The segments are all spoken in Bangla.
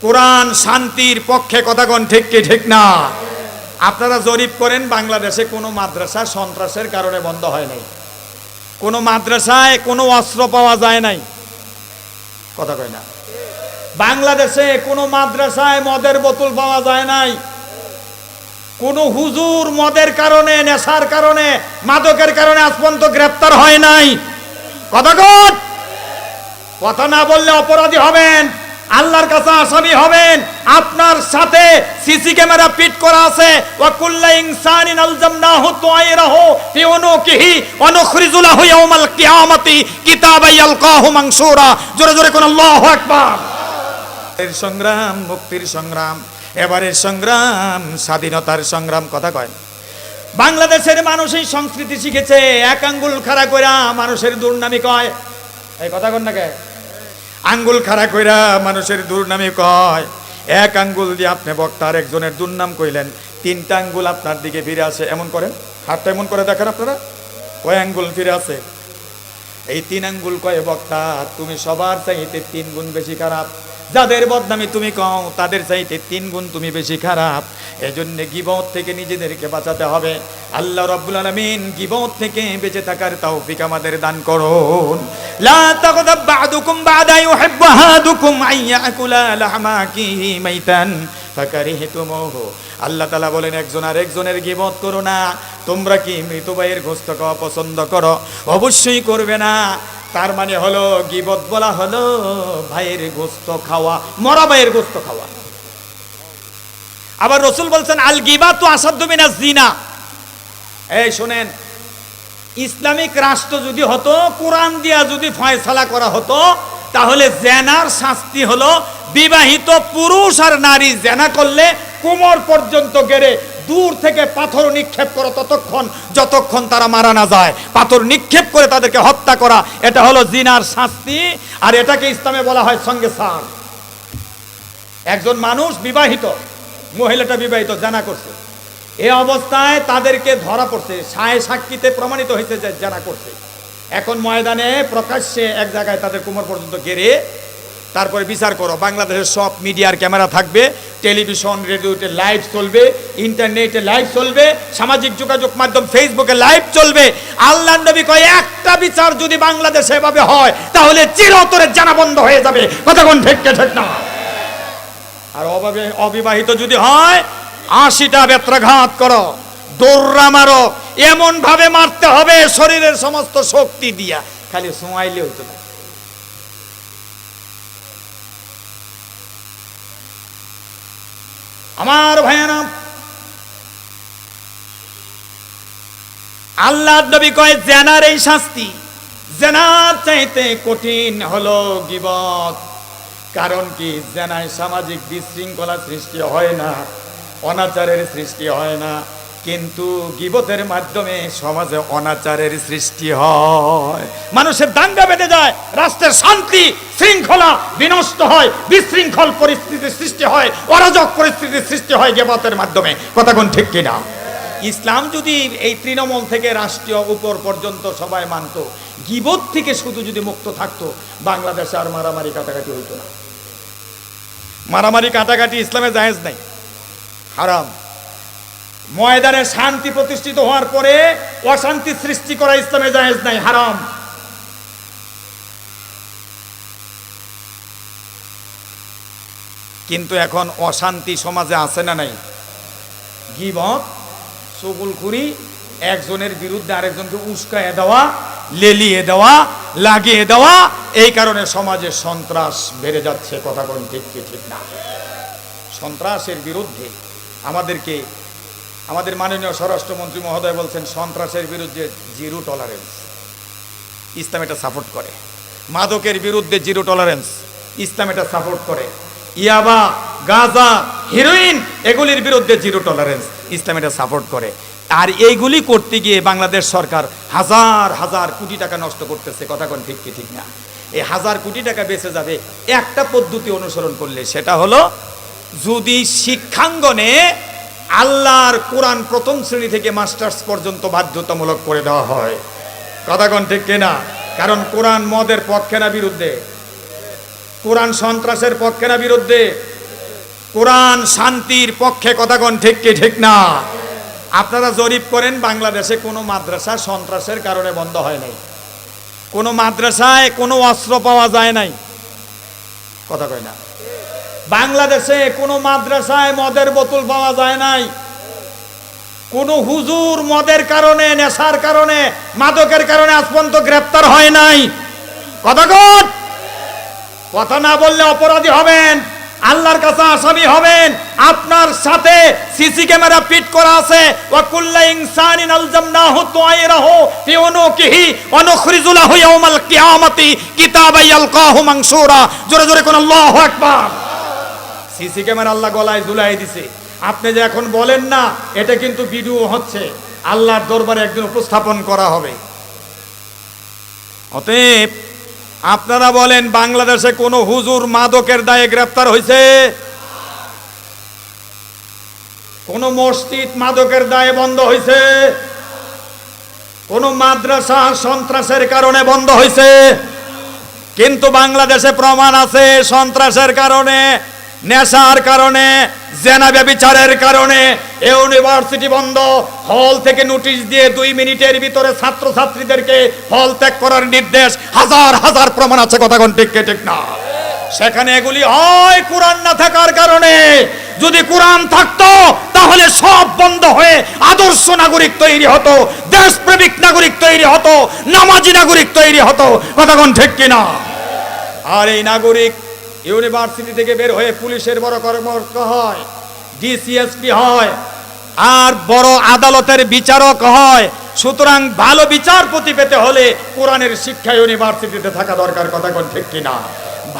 কোরআন শান্তির পক্ষে কথাগণ ঠিক কি ঠিক না? আপনারা জরিপ করেন, বাংলাদেশে কোনো মাদ্রাসা সন্ত্রাসের কারণে বন্ধ হয় নাই। কোনো মাদ্রাসায় কোনো অস্ত্র পাওয়া যায় নাই। কথা কয় না। বাংলাদেশে কোনো মাদ্রাসায় মদের বোতল পাওয়া যায় নাই। কোনো হুজুর মদের কারণে, নেশার কারণে, মাদকের কারণে আজ পর্যন্ত গ্রেপ্তার হয় নাই। কথা কথা না বললে অপরাধী হবেন। আল্লাহর কাছে আসামি হবেন। আপনার সাথে সিসি ক্যামেরা ফিট করা আছে। ওয়া কুল্লা ইনসানিন আলজামনাহু তায়রাহু ফি উনুকিহি ওয়া নুখরিজুলাহু ইয়াওমাল কিয়ামাতি কিতাবান ইয়ালকাহু মানসুরা। জোরে জোরে কোন আল্লাহু আকবার। এর সংগ্রাম মুক্তির সংগ্রাম এবারের সংগ্রাম স্বাধীনতার সংগ্রাম কথা কয়। বাংলাদেশের মানুষ এই সংস্কৃতি শিখেছে এক আঙ্গুল খাড়া কইরা মানুষের দুর্নামি কয়। এই কথা কন না কে? আঙ্গুল খাড়া কইরা মানুষের দুর্নামি কয়। এক আঙ্গুল দিয়ে আপনি বক্তার একজনের দুর্নাম কইলেন। তিনটা আঙ্গুল আপনার দিকে ফিরে আসে। এমন করেন? হাতটা এমন করে দেখেন আপনারা? কয় আঙ্গুল ফিরে আসে? এই তিন আঙ্গুল কয়ে, বক্তা, তুমি সবার চাইতে তিন গুণ বেশি খারাপ। যাদের বদনামি তুমি কও, তাদের চাইতে তিন গুণ তুমি বেশি খারাপ। এজন্য গিবত থেকে নিজেদেরকে বাঁচাতে হবে। আল্লাহ রাব্বুল আলামিন গিবত থেকে বেঁচে থাকার তৌফিক আমাদের দান করুন। তাগদাব বা'দুকুম বা'দা ইউহিব্বু আহাদুকুম আন ইয়াকুলা লাহমা আকিহি মাইতান ফাকারিহতুমুহু। আল্লাহ তাআলা বলেন, একজন আর একজনের গিবত করো না। তোমরা কি মৃত ভাইয়ের গোস্ত খাওয়া পছন্দ করো? অবশ্যই করবে না। তার মানে হলো, গিবত বলা হলো ভাইয়ের গোস্ত খাওয়া, মরা ভাইয়ের গোস্ত খাওয়া। আবার রসুল বলছেন, আল গিবা তো আসাধ্য মিনা জিনা। এই শোনেন ইসলামিক রাষ্ট্র যদি হতো, কোরআন দিয়া যদি ফয়সালা করা হতো, তাহলে জেনার শাস্তি হলো বিবাহিত পুরুষ আর নারী জেনা করলে কোমর পর্যন্ত গেড়ে দূর থেকে পাথর নিক্ষেপ করো ততক্ষণ, যতক্ষণ তারা মারা না যায়। পাথর নিক্ষেপ করে তাদেরকে হত্যা করা, এটা হলো জিনার শাস্তি, আর এটাকে ইসলামে বলা হয় সঙ্গে সার। একজন মানুষ বিবাহিত, মহিলাটা বিবাহিত, জানা করছে। এ অবস্থায় তাদেরকে ধরা পড়ছে। সায় সাক্ষীতে প্রমাণিত হয়েছে যে জানা করছে। এখন ময়দানে প্রকাশ্যে এক জায়গায় তাদের কোমর পর্যন্ত গেড়ে তারপরে বিচার করো। বাংলাদেশের সব মিডিয়ার ক্যামেরা থাকবে, টেলিভিশন, রেডিওতে লাইভ চলবে ইন্টারনেটে লাইভ চলবে, সামাজিক যোগাযোগ মাধ্যম ফেসবুকে লাইভ চলবে। আল্লাহ নবী কয়, একটা বিচার যদি বাংলাদেশে এভাবে হয়, তাহলে চিরতরে জানা বন্ধ হয়ে যাবে। কথা কোন ঠিক, কে ঠিক না? আর অভাবে অবিবাহিত যদি হয় আশিটা বেত্রাঘাত করো, দৌড়া মারো এমন ভাবে মারতে হবে শরীরের সমস্ত শক্তি দিয়া। খালি সোয়াইলে হইতো না। আমার ভাইয়ানা আল্লাহ নবী কয়, জেনার এই শাস্তি জেনার চাইতে কঠিন হলো গিবত। কারণ কি, জেনায় সামাজিক বিশৃঙ্খলা সৃষ্টি হয় না। অনাচারের সৃষ্টি হয় না। কিন্তু গিবতের মাধ্যমে সমাজে অনাচারের সৃষ্টি হয়। মানুষের দাঙ্গা বেঁধে যায়, রাষ্ট্রের শান্তি শৃঙ্খলা বিনষ্ট হয়, বিশৃঙ্খল পরিস্থিতির সৃষ্টি হয়, অরাজক পরিস্থিতির সৃষ্টি হয় গেবতের মাধ্যমে। কথা কোন ঠিক কিনা? ইসলাম যদি এই তৃণমূল থেকে রাষ্ট্রীয় উপর পর্যন্ত সবাই মানত, গিবত থেকে শুধু যদি মুক্ত থাকতো, বাংলাদেশে আর মারামারি কাটাকাটি হইতো না। মারামারি কাটাকাটি ইসলামে জায়েজ নাই। হারাম। ময়দানে শান্তি প্রতিষ্ঠিত হওয়ার পরে অশান্তি সৃষ্টি করা ইসলামে জায়েজ নাই, হারাম। কিন্তু এখন অশান্তি সমাজে আছে না নাই? গিবত চকুলখুরি একজনের বিরুদ্ধে আরেকজনকে উস্কায় দেওয়া, লেলিয়ে দেওয়া, লাগিয়ে দেওয়া, এই কারণে সমাজে সন্ত্রাস বেড়ে যাচ্ছে, কথা কোন ঠিক ঠিক না। সন্ত্রাসের বিরুদ্ধে আমাদেরকে, আমাদের মাননীয় স্বরাষ্ট্রমন্ত্রী মহোদয় বলছেন, সন্ত্রাসের বিরুদ্ধে জিরো টলারেন্স ইসলাম এটা সাপোর্ট করে। মাদকের বিরুদ্ধে জিরো টলারেন্স ইসলাম এটা সাপোর্ট করে। ইয়াবা, গাজা হিরোইন এগুলির বিরুদ্ধে জিরো টলারেন্স ইসলাম এটা সাপোর্ট করে। আর এইগুলি করতে গিয়ে বাংলাদেশ সরকার হাজার হাজার কোটি টাকা নষ্ট করতেছে। কথা কোন ঠিক কি ঠিক না? এই হাজার কোটি টাকা বেঁচে যাবে একটা পদ্ধতি অনুসরণ করলে, সেটা হলো যদি শিক্ষাঙ্গনে আল্লাহর কোরআন প্রথম শ্রেণি থেকে মাস্টার্স পর্যন্ত বাধ্যতামূলক করে দেওয়া হয়। কথাগণ ঠিক কিনা? কারণ কোরআন মদের পক্ষে না বিরুদ্ধে? কোরআন সন্ত্রাসের পক্ষে না বিরুদ্ধে? কোরআন শান্তির পক্ষে কথাগণ ঠিক কি, ঠিক না? আপনারা জরিপ করেন, বাংলাদেশে কোনো মাদ্রাসা সন্ত্রাসের কারণে বন্ধ হয় নাই। কোনো মাদ্রাসায় কোনো অস্ত্র পাওয়া যায় নাই। কথা কয় না। বাংলাদেশে কোনো মাদ্রাসায় মদের বোতল পাওয়া যায় নাই। কোনো হুজুর মদের কারণে, নেশার কারণে, মাদকের কারণে আজ পর্যন্ত গ্রেপ্তার হয় নাই। কথা কথা না বললে অপরাধী হবেন, আল্লাহর কাছে আসামি হবেন, আপনার সাথে সিসি ক্যামেরা ফিট করা আছে। ওয়া কুল্লা ইনসানিন আলজামনাহু তায়রাহু ফি উনুকিহি নুখরিজুলাহু ইয়াওমাল কিয়ামাতি কিতাবা ইয়ালকাহু মানসুরা জোরে জোরে কোন আল্লাহু আকবার। সিসি ক্যামেরা আল্লাহ গলায় ঝুলাই দিছে। আপনি যে এখন বলেন না, এটা কিন্তু ভিডিও হচ্ছে। আল্লাহর দরবারে একদিন উপস্থাপন করা হবে। অতএব, আপনারা বলেন, বাংলাদেশে কোনো হুজুর মাদকের দায়ে গ্রেপ্তার হয়েছে কোন মসজিদ মাদকের দায়ে বন্ধ হয়েছে কোন মাদ্রাসা সন্ত্রাসের কারণে বন্ধ হয়েছে কিন্তু বাংলাদেশে প্রমাণ আছে, সন্ত্রাসের কারণে নেশার কারণে, জেনা ব্যবিচারের কারণে ইউনিভার্সিটি বন্ধ। হল থেকে নোটিশ দিয়ে দুই মিনিটের ভিতরে ছাত্রছাত্রীদেরকে হল ত্যাগ করার নির্দেশ। হাজার হাজার প্রমাণ আছে কথা কোন ঠিক না। সেখানে এগুলি হয় কোরআন না থাকার কারণে। যদি কোরআন থাকতো, তাহলে সব বন্ধ হয়ে আদর্শ নাগরিক তৈরি হতো, দেশপ্রেমিক নাগরিক তৈরি হতো, নামাজি নাগরিক তৈরি হতো কথা কোন ঠিক কিনা? আর এই নাগরিক ইউনিভার্সিটি থেকে বের হয়ে পুলিশের বড় কর্মরত হয়, ডিসিএসপি হয়, আর বড় আদালতের বিচারক হয়। সুতরাং ভালো বিচারপতি পেতে হলে কোরআনের শিক্ষা ইউনিভার্সিটিতে থাকা দরকার, কথা কোন ঠিক কিনা?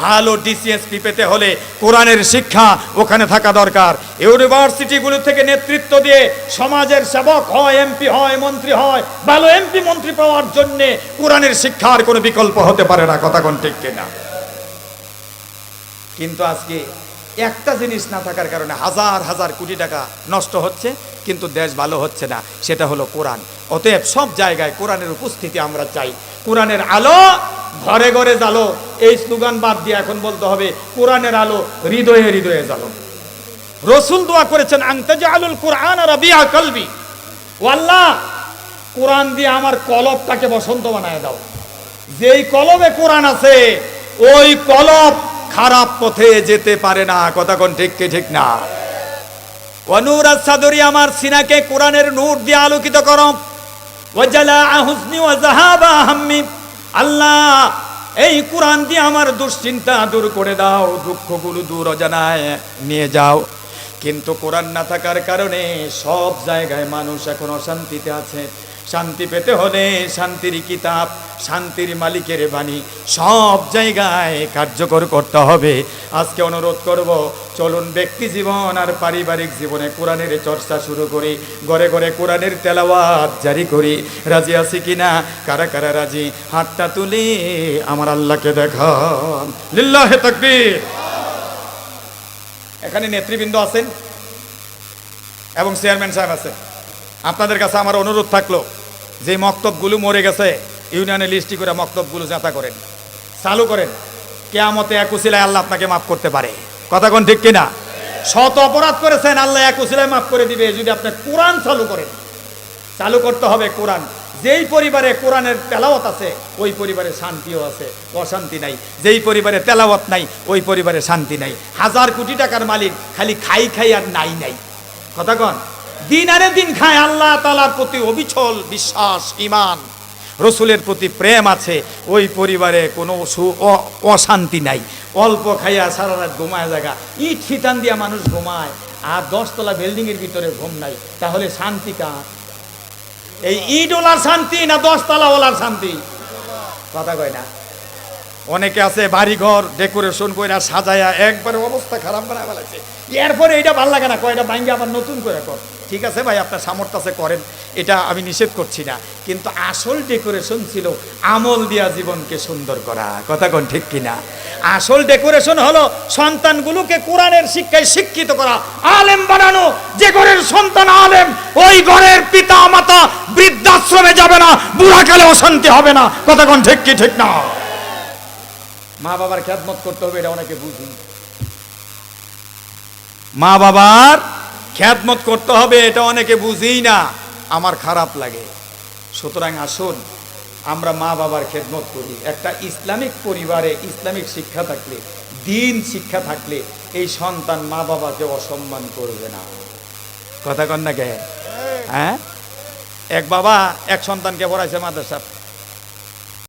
ভালো ডিসিএসপি পেতে হলে কোরআনের শিক্ষা ওখানে থাকা দরকার। ইউনিভার্সিটিগুলো থেকে নেতৃত্ব দিয়ে সমাজের সেবক হয়, এমপি হয়, মন্ত্রী হয়, ভালো এমপি, মন্ত্রী পাওয়ার জন্যে কোরআনের শিক্ষার কোনো বিকল্প হতে পারে না, কথা কোন ঠিক কিনা? কিন্তু আজকে একটা জিনিস না থাকার কারণে হাজার হাজার কোটি টাকা নষ্ট হচ্ছে, কিন্তু দেশ ভালো হচ্ছে না। সেটা হলো কোরআন। অতএব সব জায়গায় কোরআনের উপস্থিতি আমরা চাই। কোরআনের আলো ঘরে ঘরে জ্বালো। এই স্লোগান বাদ দিয়ে এখন বলতে হবে, কোরআনের আলো হৃদয়ে হৃদয়ে জ্বালো। রসুল দোয়া করেছেন আংতাজ আলুল কোরআন আর বিয়া কলবি। ও আল্লাহ, কোরআন দিয়ে আমার কলবটাকে বসন্ত বানায় দাও। যেই কলবে কোরআন আছে, ওই কলব খারাপ পথে যেতে পারে না। কথা কোন ঠিক কি ঠিক না? অনুর সাদরি আমার সিনাকে কোরআনের নূর দিয়ে আলোকিত করো। ওয়াজালা হুসনি আল্লাহ, এই কোরআন দিয়ে আমার দুশ্চিন্তা দূর করে দাও, দুঃখগুলো দূর অজানায় নিয়ে যাও। কিন্তু কোরআন না থাকার কারণে সব জায়গায় মানুষ এখন অশান্তিতে আছে। শান্তি পেতে হলে শান্তির কিতাব, শান্তির মালিকের বাণী সব জায়গায় কার্যকর করতে হবে। আজকে অনুরোধ করব, চলুন ব্যক্তি জীবন আর পারিবারিক জীবনে কোরআনের চর্চা শুরু করি ঘরে ঘরে কোরআনের তেলাওয়াত জারি করি। রাজি আছি কিনা কারা কারা রাজি? হাতটা তুলে আমার আল্লাহকে দেখান। লিল্লাহে তাকবীর। এখানে নেতৃবৃন্দ আছেন এবং চেয়ারম্যান সাহেব আছেন। আপনাদের কাছে আমার অনুরোধ থাকল, যে মক্তবগুলো মরে গেছে ইউনিয়নে লিস্টি করে মক্তবগুলো জাতা করেন। চালু করেন। কেয়ামতে এক আল্লাহ আপনাকে মাফ করতে পারে। কথা কোন ঠিক কিনা? শত অপরাধ করেছেন, আল্লাহ এক মাফ করে দিবে, যদি আপনি কোরআন চালু করেন। চালু করতে হবে কোরআন। যেই পরিবারে কোরআনের তেলাওয়াত আছে, ওই পরিবারে শান্তিও আছে, অশান্তি নাই। যেই পরিবারে তেলাওয়াত নাই, ওই পরিবারে শান্তি নাই। হাজার কোটি টাকার মালিক খালি খাই খাই আর নাই নাই। কথা কন? দিন আরে দিন খায় আল্লাহ তালার প্রতি অবিচল বিশ্বাস ইমান রসুলের প্রতি প্রেম আছে, ওই পরিবারে কোনো অশান্তি নাই। অল্প খাইয়া সারা রাত ঘুমায় জায়গা ইট ছিটান দিয়া মানুষ ঘুমায়, আর দশতলা বিল্ডিংয়ের ভিতরে ঘুম নাই। তাহলে শান্তি কার? এই ইট ওলার শান্তি না দশতলা ওলার শান্তি? কথা কয় না। অনেকে আছে বাড়ি ঘর ডেকোরেশন কইরা সাজায়া একবারে অবস্থা খারাপ বানায় ফেলেছে এরপরে এটা ভালো লাগে না কয়টা ভাঙ্গে আবার নতুন করে কর। ঠিক আছে ভাই, আপনার সামর্থ্য আছে, করেন। এটা আমি নিষেধ করছি না। কিন্তু আসল ডেকোরেশন ছিল আমল দিয়া জীবনকে সুন্দর করা। কথা কোন ঠিক কিনা? আসল ডেকোরেশন হলো সন্তানগুলোকে কোরআনের শিক্ষায় শিক্ষিত করা, আলেম বানানো। যে ঘরের সন্তান আলেম, ওই ঘরের পিতা মাতা বৃদ্ধাশ্রমে যাবে না বুড়া বুড়াকালে অশান্তি হবে না। কথা কোন ঠিক কি ঠিক না? মা বাবার খ্যাতমত করতে হবে, এটা অনেকে বুঝুন মা বাবার খ্যাতমত করতে হবে, এটা অনেকে বুঝেই না। আমার খারাপ লাগে। সুতরাং আসুন, আমরা মা বাবার খেদমত করি। একটা ইসলামিক পরিবারে ইসলামিক শিক্ষা থাকলে, দিন শিক্ষা থাকলে, এই সন্তান মা বাবাকে অসম্মান করবে না। কথা কন না কে? হ্যাঁ? এক বাবা, এক সন্তানকে পড়াইছে মাদ্রাসা